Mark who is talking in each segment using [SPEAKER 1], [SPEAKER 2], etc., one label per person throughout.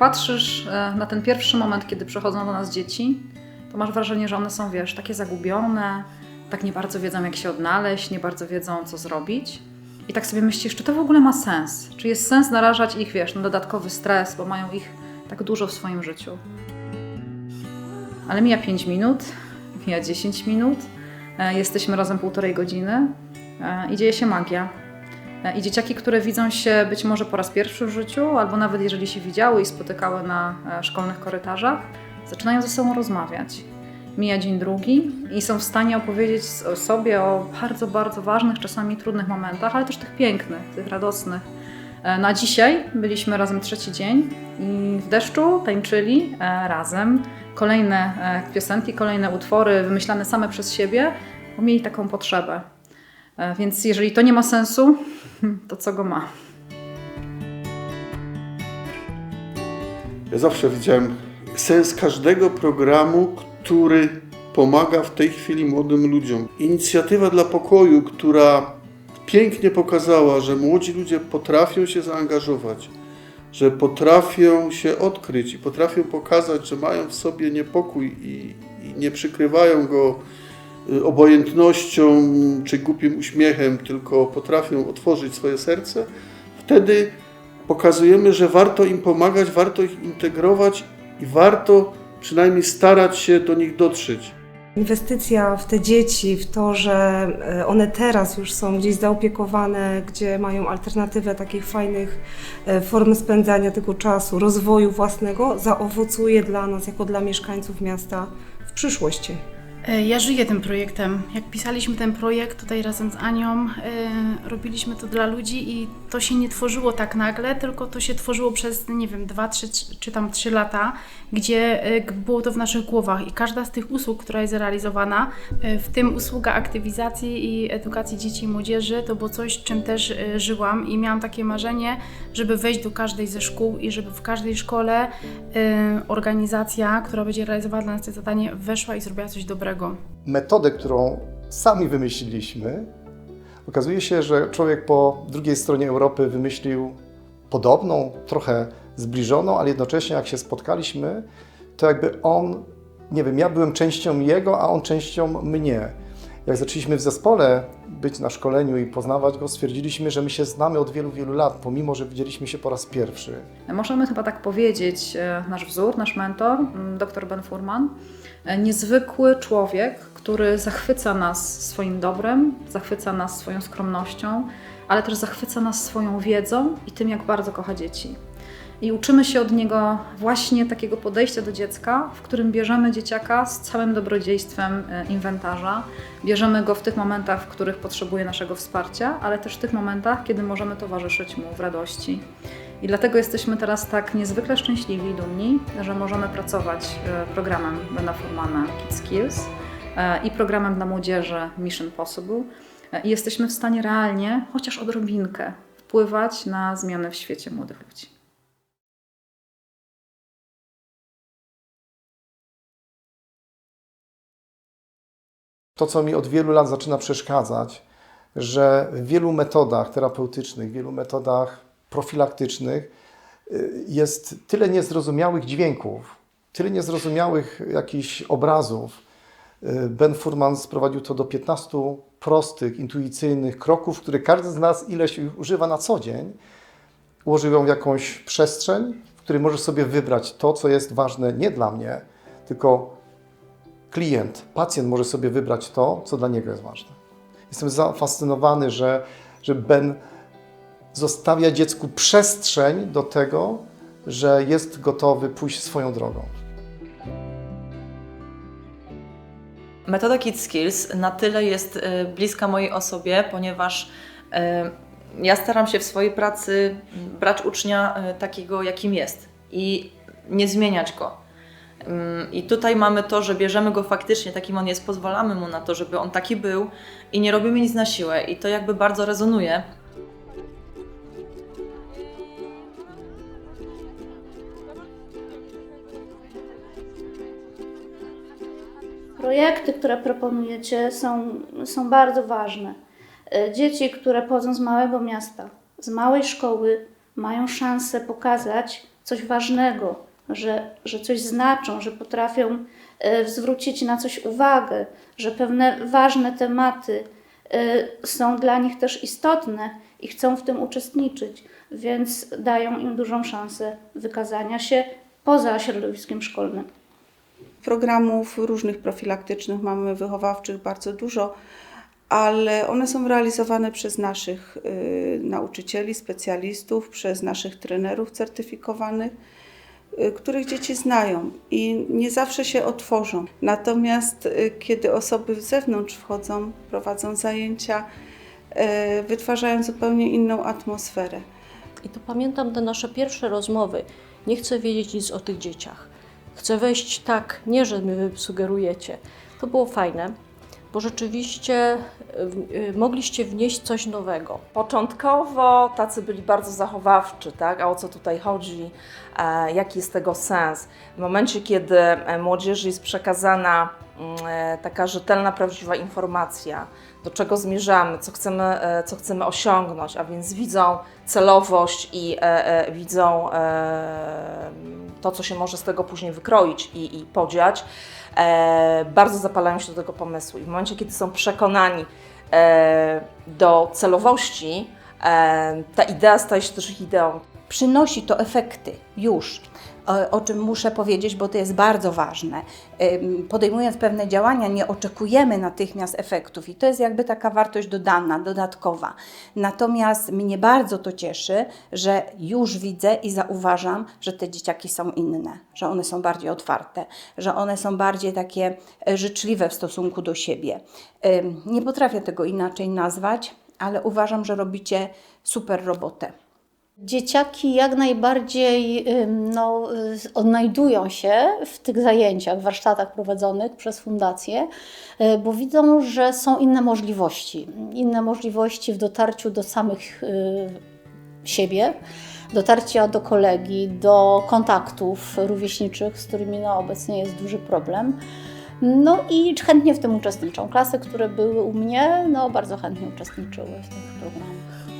[SPEAKER 1] patrzysz e, na ten pierwszy moment, kiedy przychodzą do nas dzieci, to masz wrażenie, że one są, wiesz, takie zagubione, tak nie bardzo wiedzą, jak się odnaleźć, nie bardzo wiedzą, co zrobić. I tak sobie myślisz, czy to w ogóle ma sens? Czy jest sens narażać ich, wiesz, na dodatkowy stres, bo mają ich tak dużo w swoim życiu? Ale mija 5 minut, mija 10 minut, e, jesteśmy razem półtorej godziny e, i dzieje się magia. E, I dzieciaki, które widzą się być może po raz pierwszy w życiu, albo nawet jeżeli się widziały i spotykały na e, szkolnych korytarzach, zaczynają ze sobą rozmawiać. Mija dzień drugi i są w stanie opowiedzieć sobie o bardzo, bardzo ważnych, czasami trudnych momentach, ale też tych pięknych, tych radosnych. E, No a dzisiaj byliśmy razem trzeci dzień i w deszczu tańczyli razem. Kolejne piosenki, kolejne utwory wymyślane same przez siebie, bo mieli taką potrzebę. E, Więc jeżeli to nie ma sensu, to co go ma?
[SPEAKER 2] Ja zawsze widziałem sens każdego programu, który pomaga w tej chwili młodym ludziom. Inicjatywa dla pokoju, która pięknie pokazała, że młodzi ludzie potrafią się zaangażować, że potrafią się odkryć i potrafią pokazać, że mają w sobie niepokój i, i nie przykrywają go obojętnością czy głupim uśmiechem, tylko potrafią otworzyć swoje serce, wtedy pokazujemy, że warto im pomagać, warto ich integrować i warto przynajmniej starać się do nich dotrzeć.
[SPEAKER 3] Inwestycja w te dzieci, w to, że e, one teraz już są gdzieś zaopiekowane, gdzie mają alternatywę takich fajnych e, form spędzania tego czasu, rozwoju własnego, zaowocuje dla nas, jako dla mieszkańców miasta w przyszłości.
[SPEAKER 4] E, Ja żyję tym projektem. Jak pisaliśmy ten projekt tutaj razem z Anią, e, robiliśmy to dla ludzi i to się nie tworzyło tak nagle, tylko to się tworzyło przez, nie wiem, dwa, trzy czy tam trzy lata, gdzie e, było to w naszych głowach i każda z tych usług, która jest realizowana, w tym usługa aktywizacji i edukacji dzieci i młodzieży, to było coś, czym też żyłam i miałam takie marzenie, żeby wejść do każdej ze szkół i żeby w każdej szkole organizacja, która będzie realizowała dla nas to zadanie, weszła i zrobiła coś dobrego.
[SPEAKER 5] Metodę, którą sami wymyśliliśmy, okazuje się, że człowiek po drugiej stronie Europy wymyślił podobną, trochę zbliżoną, ale jednocześnie jak się spotkaliśmy, to jakby on, nie wiem, ja byłem częścią jego, a on częścią mnie. Jak zaczęliśmy w zespole być na szkoleniu i poznawać go, stwierdziliśmy, że my się znamy od wielu, wielu lat, pomimo, że widzieliśmy się po raz pierwszy.
[SPEAKER 1] Możemy chyba tak powiedzieć, e, nasz wzór, nasz mentor, dr Ben Furman, e, niezwykły człowiek, który zachwyca nas swoim dobrem, zachwyca nas swoją skromnością, ale też zachwyca nas swoją wiedzą i tym, jak bardzo kocha dzieci. I uczymy się od niego właśnie takiego podejścia do dziecka, w którym bierzemy dzieciaka z całym dobrodziejstwem e, inwentarza. Bierzemy go w tych momentach, w których potrzebuje naszego wsparcia, ale też w tych momentach, kiedy możemy towarzyszyć mu w radości. I dlatego jesteśmy teraz tak niezwykle szczęśliwi i dumni, że możemy pracować e, programem Bena Furmana Kids Skills e, i programem dla młodzieży Mission Possible. I jesteśmy w stanie realnie, chociaż odrobinkę, wpływać na zmiany w świecie młodych ludzi.
[SPEAKER 5] To, co mi od wielu lat zaczyna przeszkadzać, że w wielu metodach terapeutycznych, w wielu metodach profilaktycznych y, jest tyle niezrozumiałych dźwięków, tyle niezrozumiałych jakichś obrazów. Y, Ben Furman sprowadził to do 15 prostych, intuicyjnych kroków, które każdy z nas ileś używa na co dzień. Ułożył ją w jakąś przestrzeń, w której możesz sobie wybrać to, co jest ważne nie dla mnie, tylko klient, pacjent może sobie wybrać to, co dla niego jest ważne. Jestem zafascynowany, że, że Ben zostawia dziecku przestrzeń do tego, że jest gotowy pójść swoją drogą.
[SPEAKER 6] Metoda Kids Skills na tyle jest e, bliska mojej osobie, ponieważ e, ja staram się w swojej pracy brać ucznia e, takiego, jakim jest i nie zmieniać go. I tutaj mamy to, że bierzemy go faktycznie takim on jest, pozwalamy mu na to, żeby on taki był i nie robimy nic na siłę. I to jakby bardzo rezonuje.
[SPEAKER 7] Projekty, które proponujecie, są, są bardzo ważne. E, Dzieci, które pochodzą z małego miasta, z małej szkoły, mają szansę pokazać, coś ważnego, że, że coś znaczą, że potrafią e, zwrócić na coś uwagę, że pewne ważne tematy e, są dla nich też istotne i chcą w tym uczestniczyć, więc dają im dużą szansę wykazania się poza środowiskiem szkolnym.
[SPEAKER 8] Programów różnych profilaktycznych mamy wychowawczych bardzo dużo, ale one są realizowane przez naszych y, nauczycieli, specjalistów, przez naszych trenerów certyfikowanych, których dzieci znają i nie zawsze się otworzą. Natomiast y, kiedy osoby z zewnątrz wchodzą, prowadzą zajęcia, y, wytwarzają zupełnie inną atmosferę.
[SPEAKER 9] I to pamiętam te nasze pierwsze rozmowy. Nie chcę wiedzieć nic o tych dzieciach. Chcę wejść tak, nie że mi sugerujecie. To było fajne, bo rzeczywiście y, y, mogliście wnieść coś nowego.
[SPEAKER 6] Początkowo tacy byli bardzo zachowawczy, tak? A o co tutaj chodzi? E, jaki jest tego sens? W momencie, kiedy e, młodzieży jest przekazana mm, e, taka rzetelna, prawdziwa informacja, do czego zmierzamy, co chcemy, e, co chcemy osiągnąć, a więc widzą celowość i e, e, widzą e, to, co się może z tego później wykroić i, i podziać, e, bardzo zapalają się do tego pomysłu. I w momencie, kiedy są przekonani e, do celowości, e, ta idea staje się też ich ideą.
[SPEAKER 10] przynosi to efekty już, o, czym muszę powiedzieć, bo to jest bardzo ważne. Podejmując pewne działania, nie oczekujemy natychmiast efektów i to jest jakby taka wartość dodana, dodatkowa. Natomiast mnie bardzo to cieszy, że już widzę i zauważam, że te dzieciaki są inne, że one są bardziej otwarte, że one są bardziej takie e, życzliwe w stosunku do siebie. Nie potrafię tego inaczej nazwać, ale uważam, że robicie super robotę.
[SPEAKER 11] Dzieciaki jak najbardziej no, odnajdują się w tych zajęciach, warsztatach prowadzonych przez fundację, y, bo widzą, że są inne możliwości. Inne możliwości w dotarciu do samych y, siebie, dotarcia do kolegi, do kontaktów rówieśniczych, z którymi no, obecnie jest duży problem. No i chętnie w tym uczestniczą. Klasy, które były u mnie, no bardzo chętnie uczestniczyły w tych programach.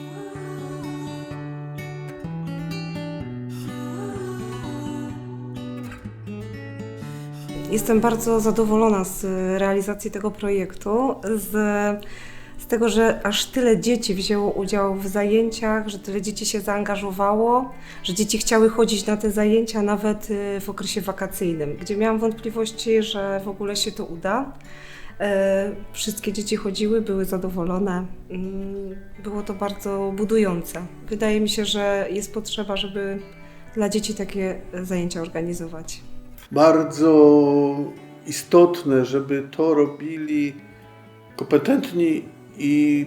[SPEAKER 3] Jestem bardzo zadowolona z realizacji tego projektu, z, z tego, że aż tyle dzieci wzięło udział w zajęciach, że tyle dzieci się zaangażowało, że dzieci chciały chodzić na te zajęcia nawet y, w okresie wakacyjnym, gdzie miałam wątpliwości, że w ogóle się to uda. E, Wszystkie dzieci chodziły, były zadowolone. Mm, Było to bardzo budujące. Wydaje mi się, że jest potrzeba, żeby dla dzieci takie zajęcia organizować.
[SPEAKER 2] Bardzo istotne, żeby to robili kompetentni i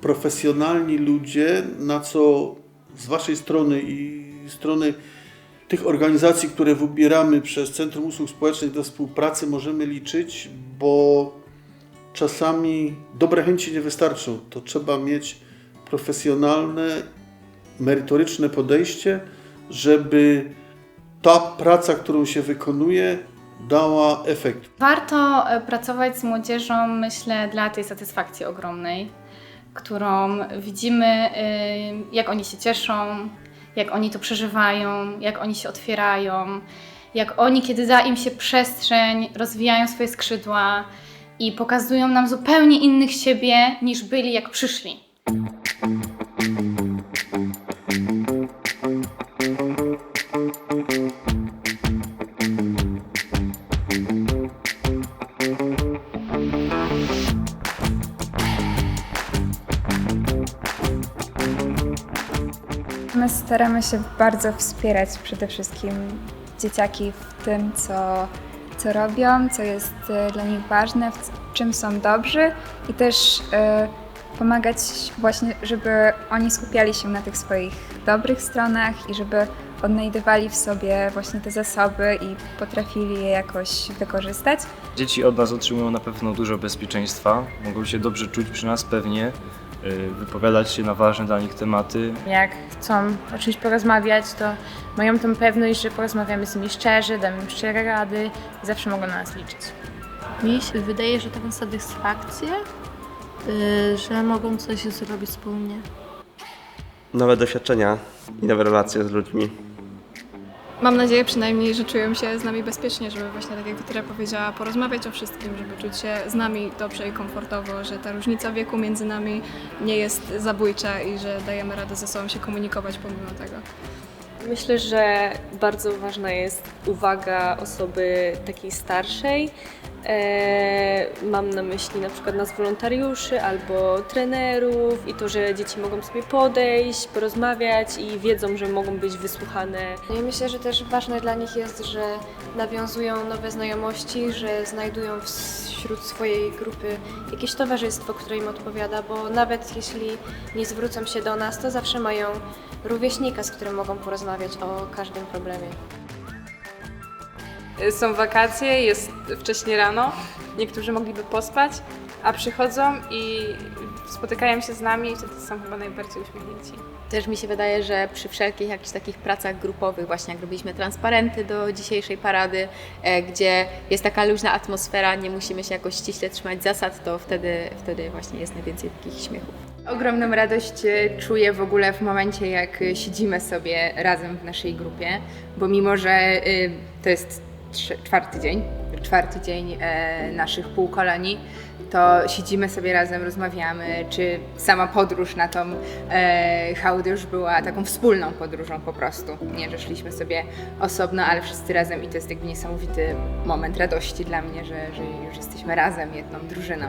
[SPEAKER 2] profesjonalni ludzie, na co z Waszej strony i strony tych organizacji, które wybieramy przez Centrum Usług Społecznych do współpracy, możemy liczyć, bo czasami dobre chęci nie wystarczą. To trzeba mieć profesjonalne, merytoryczne podejście, żeby ta praca, którą się wykonuje, dała efekt.
[SPEAKER 12] Warto e, pracować z młodzieżą, myślę, dla tej satysfakcji ogromnej, którą widzimy, e, jak oni się cieszą, jak oni to przeżywają, jak oni się otwierają, jak oni, kiedy da im się przestrzeń, rozwijają swoje skrzydła i pokazują nam zupełnie innych siebie niż byli, jak przyszli.
[SPEAKER 13] My staramy się bardzo wspierać przede wszystkim dzieciaki w tym, co, co robią, co jest e, dla nich ważne, w czym są dobrzy i też e, pomagać właśnie, żeby oni skupiali się na tych swoich dobrych stronach i żeby odnajdywali w sobie właśnie te zasoby i potrafili je jakoś wykorzystać.
[SPEAKER 14] Dzieci od nas otrzymują na pewno dużo bezpieczeństwa, mogą się dobrze czuć przy nas pewnie, wypowiadać się na ważne dla nich tematy.
[SPEAKER 12] Jak chcą o czymś porozmawiać, to mają tą pewność, że porozmawiamy z nimi szczerze, damy im szczere rady i zawsze mogą na nas liczyć.
[SPEAKER 9] Mi się wydaje, że taką satysfakcję, y, że mogą coś zrobić wspólnie.
[SPEAKER 15] nowe doświadczenia i nowe relacje z ludźmi. Mam nadzieję przynajmniej, że czują się z nami bezpiecznie, żeby właśnie tak jak Wiktoria powiedziała, porozmawiać o wszystkim, żeby czuć się z nami dobrze i komfortowo, że ta różnica wieku między nami nie jest zabójcza i że dajemy radę ze sobą się komunikować pomimo tego.
[SPEAKER 16] Myślę, że bardzo ważna jest uwaga osoby takiej starszej. E, mam na myśli na przykład nas wolontariuszy albo trenerów i to, że dzieci mogą sobie podejść, porozmawiać i wiedzą, że mogą być wysłuchane.
[SPEAKER 17] No i myślę, że też ważne dla nich jest, że nawiązują nowe znajomości, że znajdują wśród swojej grupy jakieś towarzystwo, które im odpowiada, bo nawet jeśli nie zwrócą się do nas, to zawsze mają rówieśnika, z którym mogą porozmawiać o każdym problemie.
[SPEAKER 18] Są wakacje, jest wcześnie rano, niektórzy mogliby pospać, a przychodzą i spotykają się z nami i wtedy są chyba najbardziej uśmiechnięci.
[SPEAKER 19] Też mi się wydaje, że przy wszelkich jakichś takich pracach grupowych, właśnie jak robiliśmy transparenty do dzisiejszej parady, e, gdzie jest taka luźna atmosfera, nie musimy się jakoś ściśle trzymać zasad, to wtedy, wtedy właśnie jest najwięcej takich śmiechów.
[SPEAKER 20] Ogromną radość e, czuję w ogóle w momencie, jak e, siedzimy sobie razem w naszej grupie, bo mimo, że e, to jest czwarty dzień, czwarty dzień naszych półkolonii, to siedzimy sobie razem, rozmawiamy, czy sama podróż na tą e, hałdę już była taką wspólną podróżą po prostu. Nie, że szliśmy sobie osobno, ale wszyscy razem i to jest jakby niesamowity moment radości dla mnie, że, że już jesteśmy razem, jedną drużyną.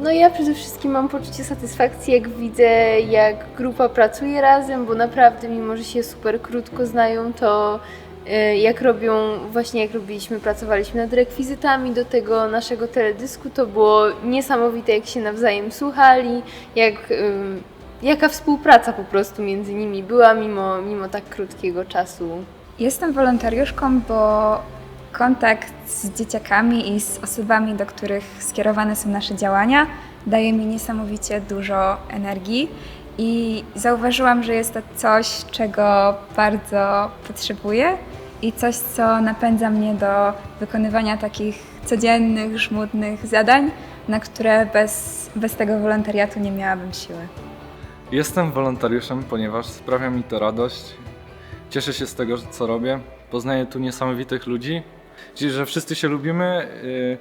[SPEAKER 21] No ja przede wszystkim mam poczucie satysfakcji, jak widzę, jak grupa pracuje razem, bo naprawdę, mimo że się super krótko znają, to e, jak robią, właśnie jak robiliśmy, pracowaliśmy nad rekwizytami do tego naszego teledysku, to było niesamowite, jak się nawzajem słuchali, jak, ym, jaka współpraca po prostu między nimi była, mimo, mimo tak krótkiego czasu.
[SPEAKER 13] Jestem wolontariuszką, bo kontakt z dzieciakami i z osobami, do których skierowane są nasze działania, daje mi niesamowicie dużo energii. I zauważyłam, że jest to coś, czego bardzo potrzebuję i coś, co napędza mnie do wykonywania takich codziennych, żmudnych zadań, na które bez, bez tego wolontariatu nie miałabym siły.
[SPEAKER 22] Jestem wolontariuszem, ponieważ sprawia mi to radość. Cieszę się z tego, co robię. Poznaję tu niesamowitych ludzi. Czyli, że wszyscy się lubimy. yy,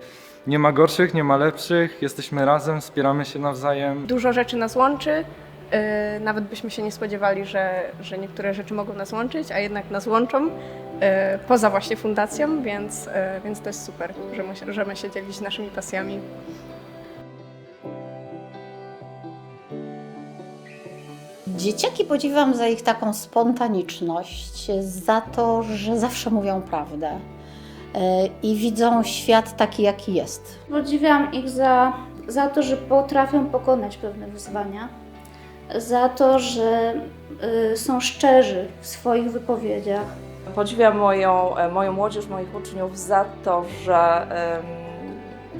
[SPEAKER 22] Nie ma gorszych, nie ma lepszych. Jesteśmy razem, wspieramy się nawzajem.
[SPEAKER 23] Dużo rzeczy nas łączy. yy, Nawet byśmy się nie spodziewali, że, że niektóre rzeczy mogą nas łączyć, a jednak nas łączą yy, poza właśnie fundacją, więc, więc to jest super, że możemy się dzielić naszymi pasjami.
[SPEAKER 11] Dzieciaki podziwiam za ich taką spontaniczność, za to, że zawsze mówią prawdę i widzą świat taki, jaki jest.
[SPEAKER 7] Podziwiam ich za, za to, że potrafią pokonać pewne wyzwania, za to, że y, są szczerzy w swoich wypowiedziach.
[SPEAKER 6] Podziwiam moją, e, moją młodzież, moich uczniów za to, że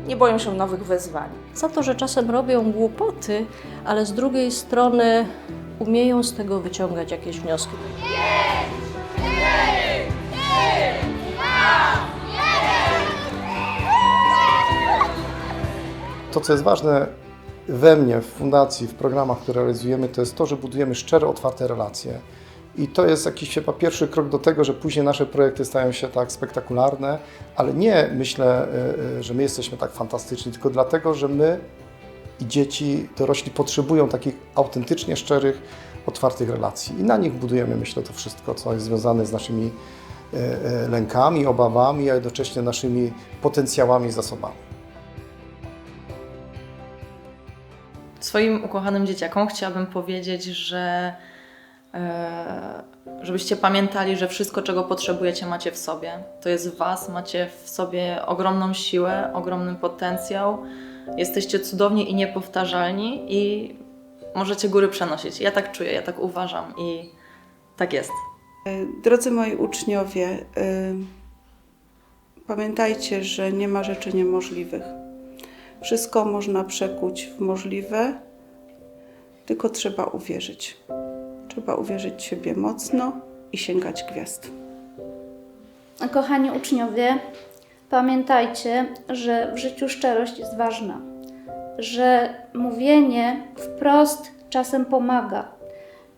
[SPEAKER 6] nie boją się nowych wyzwań.
[SPEAKER 9] Za to, że czasem robią głupoty, ale z drugiej strony umieją z tego wyciągać jakieś wnioski.
[SPEAKER 5] To, co jest ważne we mnie, w fundacji, w programach, które realizujemy, to jest to, że budujemy szczere, otwarte relacje. I to jest jakiś chyba pierwszy krok do tego, że później nasze projekty stają się tak spektakularne, ale nie myślę, y, y, że my jesteśmy tak fantastyczni, tylko dlatego, że my i dzieci, dorośli potrzebują takich autentycznie szczerych, otwartych relacji. I na nich budujemy, myślę, to wszystko, co jest związane z naszymi y, lękami, obawami, a jednocześnie naszymi potencjałami i zasobami.
[SPEAKER 6] Swoim ukochanym dzieciakom chciałabym powiedzieć, że e, żebyście pamiętali, że wszystko, czego potrzebujecie, macie w sobie. To jest Was, macie w sobie ogromną siłę, ogromny potencjał. Jesteście cudowni i niepowtarzalni i możecie góry przenosić. Ja tak czuję, ja tak uważam i tak jest.
[SPEAKER 8] Drodzy moi uczniowie, y, pamiętajcie, że nie ma rzeczy niemożliwych. Wszystko można przekuć w możliwe, tylko trzeba uwierzyć. Trzeba uwierzyć siebie mocno i sięgać gwiazd.
[SPEAKER 7] Kochani uczniowie, pamiętajcie, że w życiu szczerość jest ważna, że mówienie wprost czasem pomaga.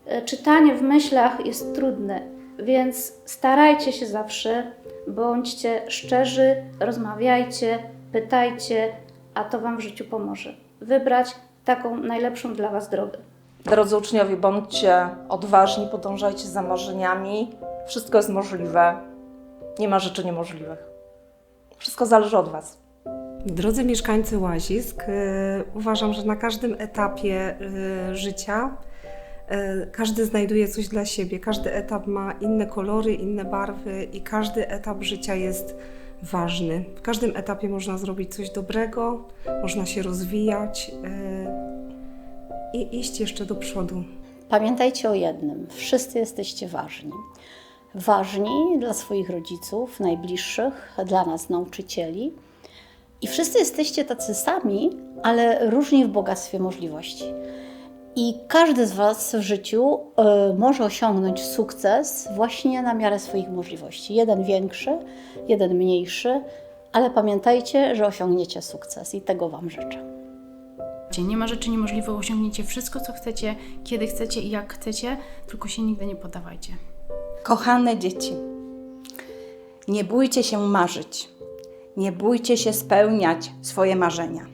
[SPEAKER 7] E, Czytanie w myślach jest trudne. Więc starajcie się zawsze, bądźcie szczerzy, rozmawiajcie, pytajcie, a to Wam w życiu pomoże. Wybrać taką najlepszą dla Was drogę.
[SPEAKER 24] Drodzy uczniowie, bądźcie odważni, podążajcie za marzeniami. Wszystko jest możliwe. Nie ma rzeczy niemożliwych. Wszystko zależy od Was.
[SPEAKER 3] Drodzy mieszkańcy Łazisk, y, uważam, że na każdym etapie y, życia y, każdy znajduje coś dla siebie. Każdy etap ma inne kolory, inne barwy i każdy etap życia jest ważny. W każdym etapie można zrobić coś dobrego, można się rozwijać y, i iść jeszcze do przodu.
[SPEAKER 11] Pamiętajcie o jednym: wszyscy jesteście ważni. Ważni dla swoich rodziców, najbliższych, dla nas, nauczycieli. I wszyscy jesteście tacy sami, ale różni w bogactwie możliwości. I każdy z Was w życiu y, może osiągnąć sukces właśnie na miarę swoich możliwości. Jeden większy, jeden mniejszy, ale pamiętajcie, że osiągniecie sukces i tego Wam życzę.
[SPEAKER 4] Nie ma rzeczy niemożliwych, osiągniecie wszystko, co chcecie, kiedy chcecie i jak chcecie, tylko się nigdy nie poddawajcie.
[SPEAKER 10] Kochane dzieci, nie bójcie się marzyć. Nie bójcie się spełniać swoje marzenia.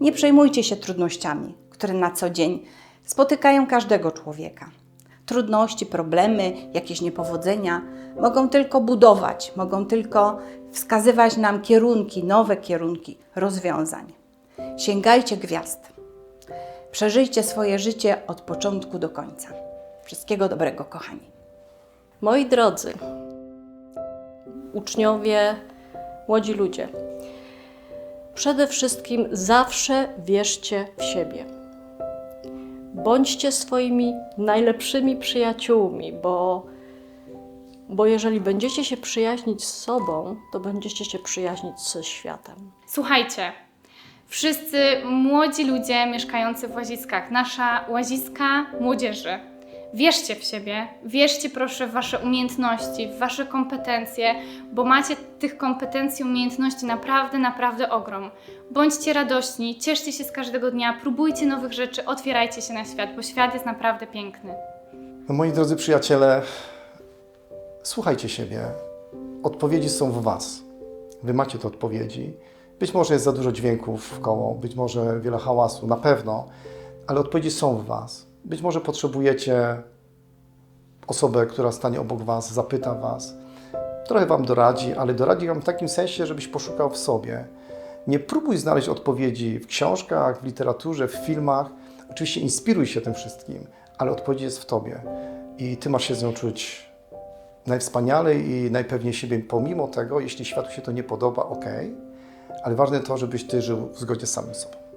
[SPEAKER 10] Nie przejmujcie się trudnościami, które na co dzień spotykają każdego człowieka. Trudności, problemy, jakieś niepowodzenia mogą tylko budować, mogą tylko wskazywać nam kierunki, nowe kierunki rozwiązań. Sięgajcie gwiazd. Przeżyjcie swoje życie od początku do końca. Wszystkiego dobrego, kochani.
[SPEAKER 9] Moi drodzy, uczniowie, młodzi ludzie, przede wszystkim zawsze wierzcie w siebie. Bądźcie swoimi najlepszymi przyjaciółmi, bo, bo jeżeli będziecie się przyjaźnić z sobą, to będziecie się przyjaźnić ze światem.
[SPEAKER 12] Słuchajcie, wszyscy młodzi ludzie mieszkający w Łaziskach, nasza Łaziska młodzieży, wierzcie w siebie, wierzcie proszę w Wasze umiejętności, w Wasze kompetencje, bo macie tych kompetencji, umiejętności naprawdę, naprawdę ogrom. Bądźcie radośni, cieszcie się z każdego dnia, próbujcie nowych rzeczy, otwierajcie się na świat, bo świat jest naprawdę piękny.
[SPEAKER 5] No, moi drodzy przyjaciele, słuchajcie siebie. Odpowiedzi są w Was. Wy macie te odpowiedzi. Być może jest za dużo dźwięków w koło, być może wiele hałasu, na pewno, ale odpowiedzi są w Was. Być może potrzebujecie osobę, która stanie obok Was, zapyta Was, trochę Wam doradzi, ale doradzi Wam w takim sensie, żebyś poszukał w sobie. Nie próbuj znaleźć odpowiedzi w książkach, w literaturze, w filmach. Oczywiście inspiruj się tym wszystkim, ale odpowiedź jest w Tobie i Ty masz się z nią czuć najwspanialej i najpewniej siebie pomimo tego, jeśli światu się to nie podoba, ok, ale ważne to, żebyś Ty żył w zgodzie z samym sobą.